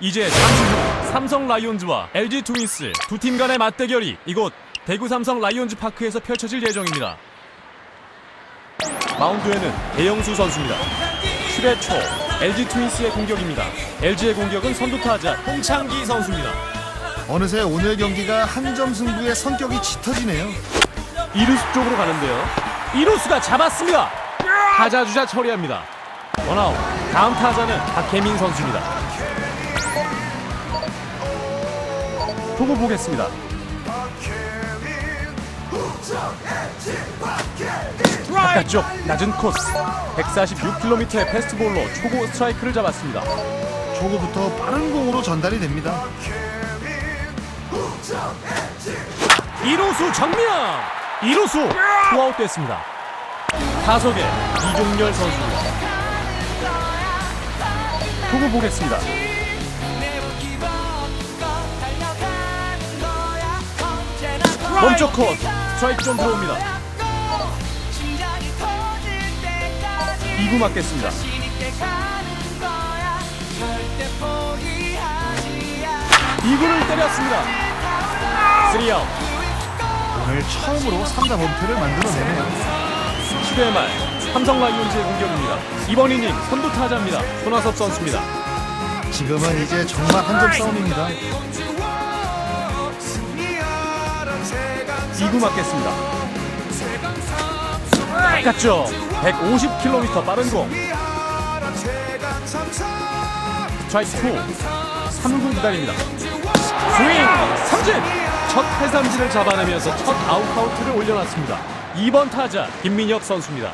이제 잠시 후 삼성 라이온즈와 LG 트윈스 두 팀 간의 맞대결이 이곳 대구 삼성 라이온즈 파크에서 펼쳐질 예정입니다. 마운드에는 배영수 선수입니다. 7회 초 LG 트윈스의 공격입니다. LG의 공격은 선두타자 홍창기 선수입니다. 어느새 오늘 경기가 한 점 승부의 성격이 짙어지네요. 이루수 쪽으로 가는데요. 이루수가 잡았습니다. 타자 주자 처리합니다. 원아웃. 다음 타자는 박혜민 선수입니다. 투구 보겠습니다. 바깥쪽 낮은 코스 146km의 패스트볼로 초구 스트라이크를 잡았습니다. 초구부터 빠른 공으로 전달이 됩니다. 이루수 정면! 이루수 투아웃 됐습니다. 타석에 이종열 선수입니다. 투구 보겠습니다. 몸쪽 컷 스트라이크 좀 들어옵니다. 2구 맞겠습니다. 2구를 때렸습니다. 3아웃. 오늘 처음으로 3자 범퇴를 만들어내네요. 7회 말 삼성 라이온즈의 공격입니다. 이번 이닝 선두 타자입니다. 손아섭 선수입니다. 지금은 이제 정말 한 점 싸움입니다. 2구 맞겠습니다. 바깥쪽 150km 빠른 공. 스트라이크 2. 3구 기다립니다. 스윙 삼진. 첫 해삼진을 잡아내면서 첫 아웃 카운트를 올려놨습니다. 2번 타자 김민혁 선수입니다.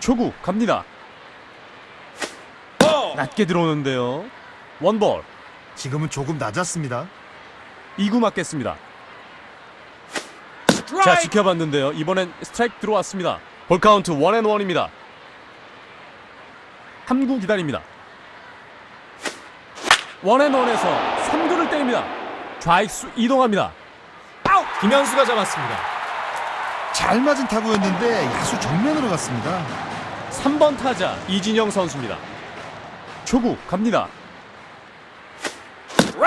초구 갑니다. 낮게 들어오는데요. 원볼. 지금은 조금 낮았습니다. 2구 맞겠습니다. 자 지켜봤는데요. 이번엔 스트라이크 들어왔습니다. 볼 카운트 원앤 원입니다. 3구 기다립니다. 원앤 원에서 3구를 때립니다. 좌익수 이동합니다. 아웃! 김현수가 잡았습니다. 잘 맞은 타구였는데 야수 정면으로 갔습니다. 3번 타자 이진영 선수입니다. 초구 갑니다.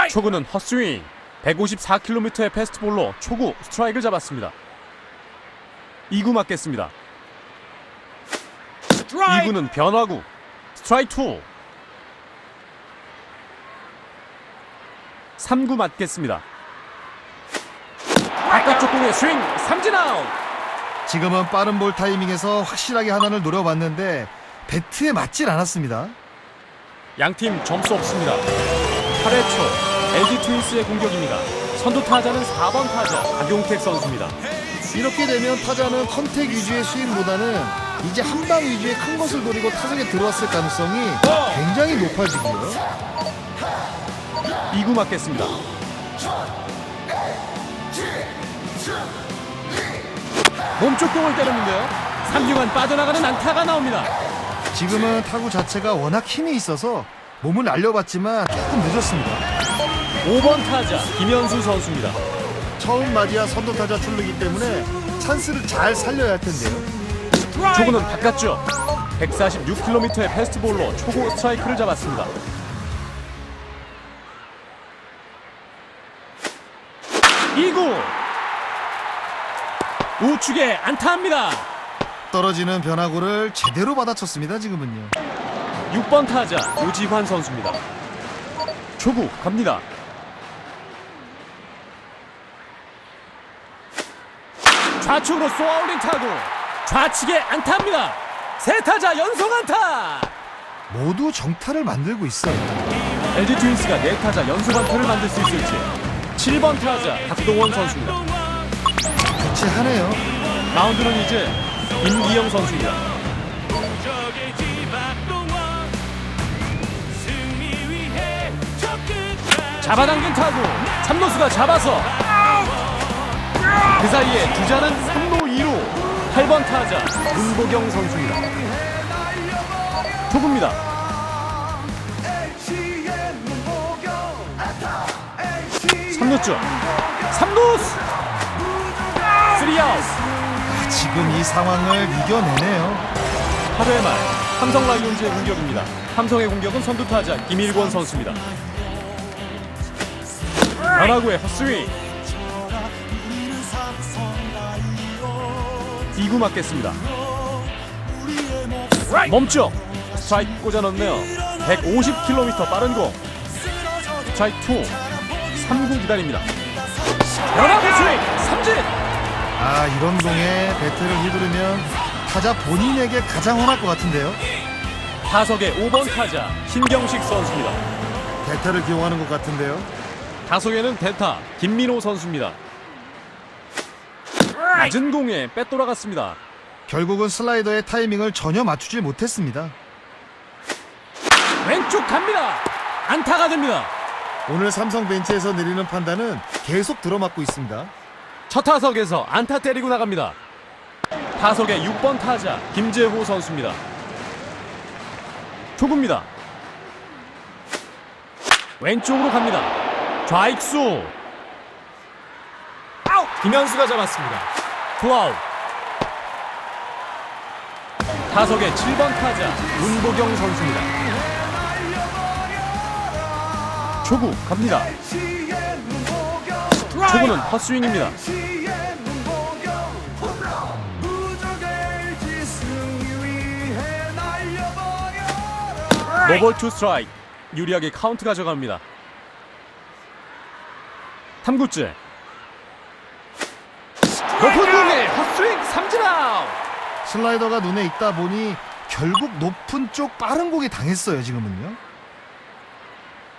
초구는 헛스윙. 154km의 패스트볼로 초구 스트라이크를 잡았습니다. 2구 맞겠습니다. 2구는 변화구. 스트라이크 2. 3구 맞겠습니다. 바깥쪽 공의 스윙 삼진 아웃. 지금은 빠른 볼 타이밍에서 확실하게 하나를 노려봤는데 배트에 맞질 않았습니다. 양팀 점수 없습니다. 8회 초 LG 트윈스의 공격입니다. 선두 타자는 4번 타자 박용택 선수입니다. 이렇게 되면 타자는 컨택 위주의 스윙보다는 이제 한 방 위주의 큰 것을 노리고 타석에 들어왔을 가능성이 굉장히 높아지고요. 2구 맞겠습니다. 몸쪽 공을 때렸는데요. 3루간 빠져나가는 안타가 나옵니다. 지금은 타구 자체가 워낙 힘이 있어서 몸을 날려봤지만 조금 늦었습니다. 5번 타자 김현수 선수입니다. 처음 맞이한 선두 타자 출루이기 때문에 찬스를 잘 살려야 할 텐데요. 초구는 바깥쪽 146km의 패스트볼로 초구 스트라이크를 잡았습니다. 2구 우측에 안타합니다. 떨어지는 변화구를 제대로 받아쳤습니다. 지금은요. 6번 타자 오지환 선수입니다. 초구 갑니다. 좌측으로 쏘아올린 타구 좌측에 안타입니다. 세 타자 연속 안타. 모두 정타를 만들고 있어요. LG 트윈스가 네 타자 연속 안타를 만들 수 있을지. 7번 타자 박동원 선수입니다. 교체하네요. 마운드는 이제 임기영 선수입니다. 잡아당긴 타구 3루수가 잡아서 그 사이에 주자는 3루 2루 8번 타자 문보경 선수입니다. 초구입니다. 삼루쪽 3루수 3아웃 지금 이 상황을 이겨내네요. 8회 말 삼성 라이온즈의 공격입니다. 삼성의 공격은 선두 타자 김일권 선수입니다. 변화구의 헛스윙. 2구 맞겠습니다. 멈춰. 스트라이크 꽂아 넣네요. 150km 빠른 공. 스트라이크 2. 3구 기다립니다. 변화구 스윙. 삼진. 아 이런 공에 배트를 휘두르면 타자 본인에게 가장 화날 것 같은데요. 타석의 5번 타자 신경식 선수입니다. 배트를 기용하는 것 같은데요. 타석에는 대타 김민호 선수입니다. 낮은 공에 빼돌아갔습니다. 결국은 슬라이더의 타이밍을 전혀 맞추지 못했습니다. 왼쪽 갑니다. 안타가 됩니다. 오늘 삼성 벤치에서 내리는 판단은 계속 들어맞고 있습니다. 첫 타석에서 안타 때리고 나갑니다. 타석의 6번 타자 김재호 선수입니다. 초구입니다. 왼쪽으로 갑니다. 좌익수. 아웃! 김현수가 잡았습니다. 투아웃. 타석의 7번 타자 문보경 선수입니다. 초구 갑니다. 초구는 헛스윙입니다. 노볼 투 스트라이크 유리하게 카운트 가져갑니다. 탐구째 높은 공에 헛스윙 삼진 아웃 슬라이더가 눈에 있다 보니 결국 높은 쪽 빠른 공에 당했어요 지금은요.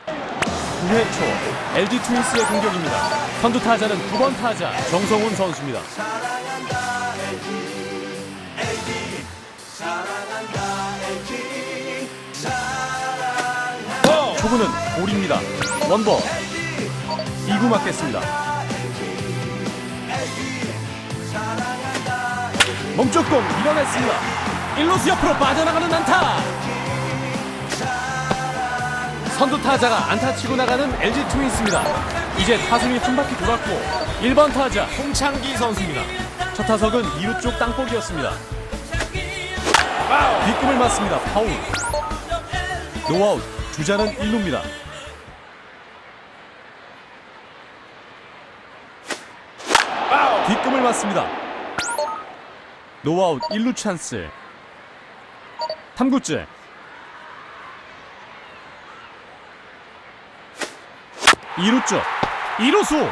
9회 초 LG 트윈스의 공격입니다. 선두 타자는 9번 타자 정성훈 선수입니다. 초구는 볼입니다. 원버 2구 맞겠습니다. 멈췄공 밀어냈습니다. 1루수 옆으로 빠져나가는 안타. 선두 타자가 안타 치고 나가는 LG 트윈스입니다. 이제 타순이 한 바퀴 돌았고 1번 타자 홍창기 선수입니다. 첫 타석은 2루 쪽 땅볼이었습니다. 뒷꿈을 맞습니다. 파울. 노아웃. 주자는 1루입니다. 뒷꿈을 맞습니다. 노아웃 1루 찬스. 탐구째. 2루 쪽 2루수.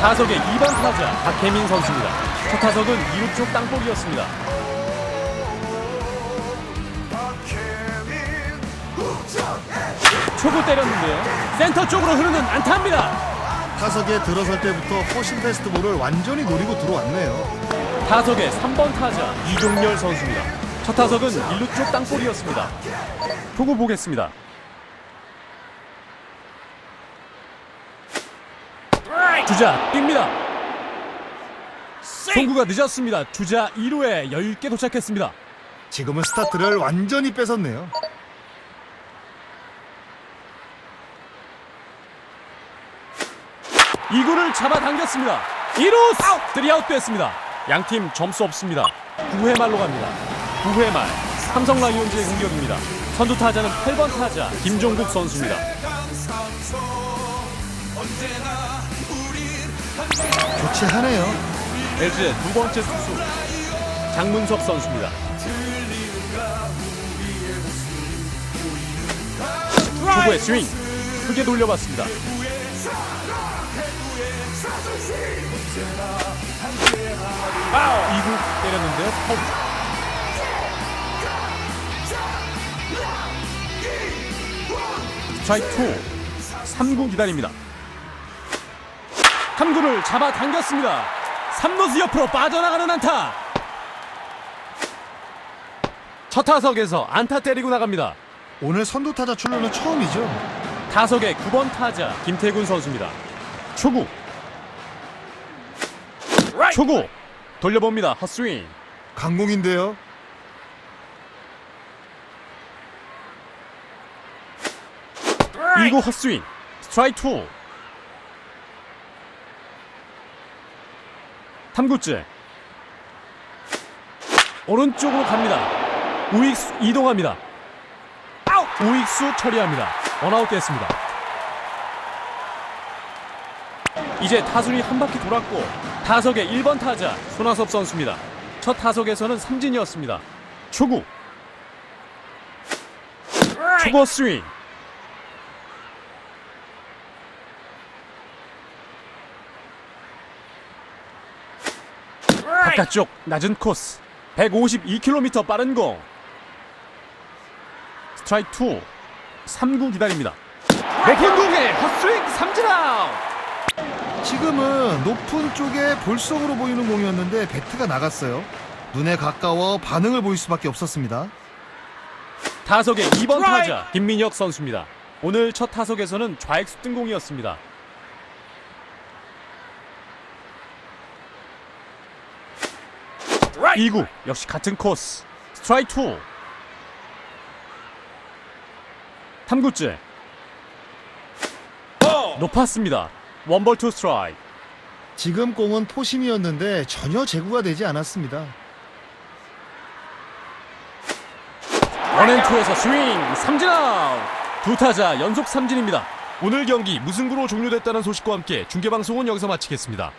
타석의 2번 타자 박혜민 선수입니다. 첫 타석은 2루 쪽 땅볼이었습니다 초구 때렸는데요. 센터 쪽으로 흐르는 안타입니다. 타석에 들어설 때부터 포신 페스트볼을 완전히 노리고 들어왔네요. 타석의 3번 타자 이종열 선수입니다. 첫 타석은 1루 쪽 땅볼이었습니다. 초구 보겠습니다. 주자 뜁니다. 송구가 늦었습니다. 주자 2루에 여유있게 도착했습니다. 지금은 스타트를 완전히 뺏었네요. 이구를 잡아당겼습니다. 2루 쓰리아웃 됐습니다. 양팀 점수 없습니다. 9회 말로 갑니다. 9회 말. 삼성 라이온즈의 공격입니다. 선두 타자는 8번 타자 김종국 선수입니다. 교체하네요. LG의 두 번째 투수 장문석 선수입니다. 초구의 스윙. 크게 돌려봤습니다. 2구 때렸는데요. 파울. 스트라이크 2 3구 기다립니다. 3구를 잡아당겼습니다. 3루수 옆으로 빠져나가는 안타. 첫 타석에서 안타 때리고 나갑니다. 오늘 선두 타자 출루는 처음이죠. 타석의 9번 타자 김태군 선수입니다. 초구. 초구. 돌려봅니다. 헛스윙. 강공인데요. 이구 헛스윙. 스트라이크 2. 탐구째. 오른쪽으로 갑니다. 우익수 이동합니다. 우익수 처리합니다. 원아웃 됐습니다. 이제 타순이 한 바퀴 돌았고 타석의 1번 타자 손아섭 선수입니다. 첫 타석에서는 삼진이었습니다. 초구. 초구 스윙. 바깥쪽 낮은 코스. 152km 빠른 공. 스트라이크 2 3구 기다립니다. 높은 공에 헛스윙 삼진 아웃 지금은 높은 쪽에 볼속으로 보이는 공이었는데 배트가 나갔어요. 눈에 가까워 반응을 보일 수밖에 없었습니다. 타석의 2번 타자 김민혁 선수입니다. 오늘 첫 타석에서는 좌익수 뜬공이었습니다. 2구 역시 같은 코스. 스트라이크 2 3구째. 높았습니다 원볼 투 스트라이크 지금 공은 포심이었는데 전혀 제구가 되지 않았습니다. 원앤투에서 스윙 삼진 아웃. 두 타자 연속 삼진입니다. 오늘 경기 무승부로 종료됐다는 소식과 함께 중계방송은 여기서 마치겠습니다